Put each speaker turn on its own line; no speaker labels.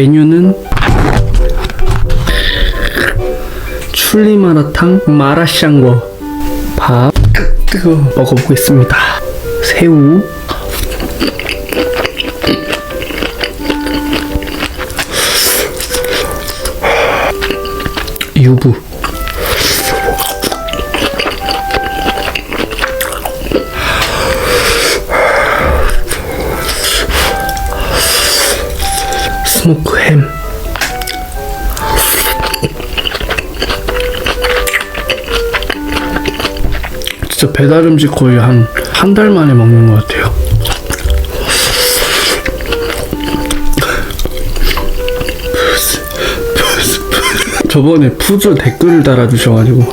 메뉴는 출리 마라탕 마라샹궈. 밥 뜨거 먹어보겠습니다. 새우. 유부 스모크 햄 진짜 배달 음식 거의 한 한 달 만에 먹는 것 같아요. 저번에 푸즈 댓글을 달아주셔가지고